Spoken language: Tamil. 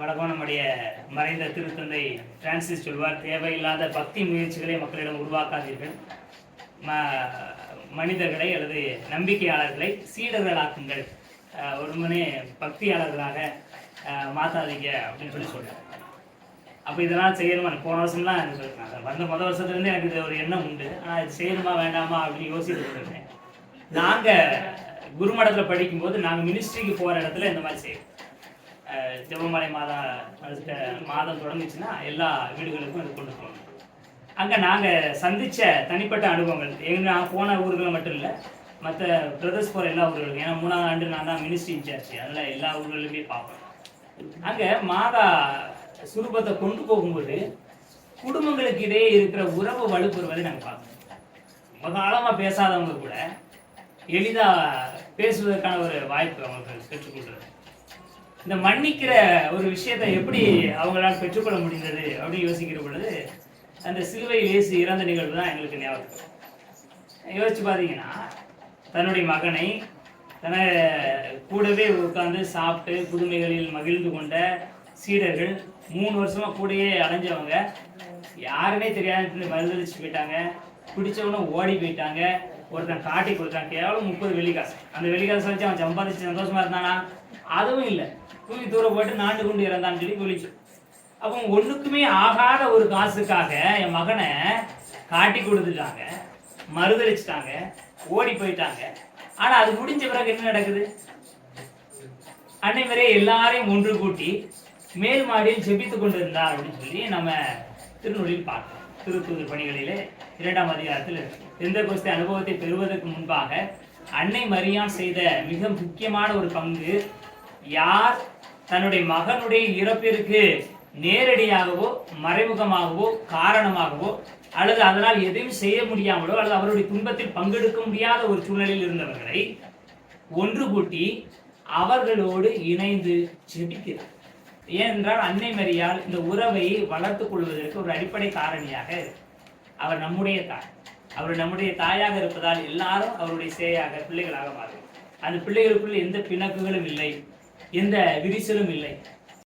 வணக்கம் நம்முடைய மறைந்த திருத்தந்தை பிரான்சிஸ் சொல்வார் தேவையில்லாத பக்தி முயற்சிகளை மக்களிடம் உருவாக்காதீர்கள். ம மனிதர்களை அல்லது நம்பிக்கையாளர்களை சீடர்களாக்குங்கள். ஒருமனே பக்தியாளர்களாக மாற்றாதீங்க அப்படின்னு சொல்லி சொல்கிறார் அப்போ இதெல்லாம் செய்யணுமா? போன வருஷம்லாம் எனக்கு சொல்லிருக்காங்க வந்த முதல் வருஷத்துலேருந்து எனக்கு இது ஒரு எண்ணம் உண்டு. ஆனால் இது செய்யணுமா வேண்டாமா அப்படின்னு யோசிச்சுட்டு இருந்தேன். நாங்கள் குருமடத்தில் படிக்கும்போது நாங்கள் மினிஸ்ட்ரிக்கு போகிற இடத்துல இந்த மாதிரி செய்வோம். ஜெபமலை மாதம் அடுத்த மாதம் தொடங்குச்சுன்னா எல்லா வீடுகளுக்கும் இது கொண்டு போகணும். அங்கே நாங்கள் சந்தித்த தனிப்பட்ட அனுபவங்கள். எங்கள் நான் போன ஊர்களில் மட்டும் இல்லை மற்ற பிரதர்ஸ் போகிற எல்லா ஊர்களுக்கும். ஏன்னா மூணாவது ஆண்டு நான் தான் மினிஸ்ட்ரி இன்சார்ஜ் அதனால் எல்லா ஊர்களுமே பார்ப்பேன் அங்கே மாதா சுரூபத்தை கொண்டு போகும்போது குடும்பங்களுக்கு இடையே இருக்கிற உறவு வலுப்புறுவதை நாங்கள் பார்க்கணும் ரொம்ப காலமாக பேசாதவங்க கூட எளிதாக பேசுவதற்கான ஒரு வாய்ப்பு அவங்களுக்கு பெற்றுக் கொடுக்குறது. இந்த மன்னிக்கிற ஒரு விஷயத்தை எப்படி அவங்களால் பெற்றுக்கொள்ள முடிந்தது அப்படின்னு யோசிக்கிற பொழுது அந்த சிலுவை இயேசு இறந்த நிகழ்வு தான் எங்களுக்கு ஞாபகம் யோசிச்சு பார்த்தீங்கன்னா தன்னுடைய மகனை தன கூடவே உட்கார்ந்து சாப்பிட்டு புதுமைகளில் மகிழ்ந்து கொண்ட சீடர்கள் மூணு வருஷமா கூடயே அலைஞ்சவங்க யாருமே தெரியாத மறுதளிச்சு போயிட்டாங்க. பிடிச்சவனும் ஓடி போயிட்டாங்க. ஒருத்தன் காட்டி கொடுத்தான். கேவலம் முப்பது வெள்ளிக்காசு. அந்த வெள்ளிக்காசை வச்சு அவன் சம்பாதிச்சு சந்தோஷமா இருந்தானா? அதுவும் இல்லை. தூக்கி தூர போட்டு நாண்டு கொண்டு இறந்தான்னு சொல்லி சொல்லிச்சு. அப்போ ஒண்ணுக்குமே ஆகாத ஒரு காசுக்காக என் மகனை காட்டி கொடுத்துட்டாங்க. மறுதளிச்சிட்டாங்க. ஓடி போயிட்டாங்க. ஆனா அது முடிஞ்ச பிறகு என்ன நடக்குது? அன்னை வரை எல்லாரையும் ஒன்று கூட்டி மேல் மாடியில் செபித்து கொண்டிருந்தார் அப்படின்னு சொல்லி நம்ம திருநூலில் பார்க்கலாம் திருத்தூதர் பணிகளிலே இரண்டாம் அதிகாரத்தில் இருக்கு எந்த கோஸ்தி அனுபவத்தை பெறுவதற்கு முன்பாக அன்னை மரியான் செய்த மிக முக்கியமான ஒரு பங்கு யார் தன்னுடைய மகனுடைய இறப்பிற்கு நேரடியாகவோ மறைமுகமாகவோ காரணமாகவோ அல்லது அதனால் எதையும் செய்ய முடியாமலோ அல்லது அவருடைய துன்பத்தில் பங்கெடுக்க முடியாத ஒரு சூழ்நிலையில் இருந்தவர்களை ஒன்று கூட்டி அவர்களோடு இணைந்து ஜெபிக்கிறார் ஏனென்றால் அன்னை மரியால் இந்த உறவை வளர்த்துக் கொள்வதற்கு ஒரு அடிப்படை காரணியாக அவர் நம்முடைய தாய். அவர் நம்முடைய தாயாக இருப்பதால் எல்லாரும் அவருடைய சேயாக பிள்ளைகளாக மாறும் அந்த பிள்ளைகளுக்குள் எந்த பிணக்குகளும் இல்லை எந்த விரிசலும் இல்லை.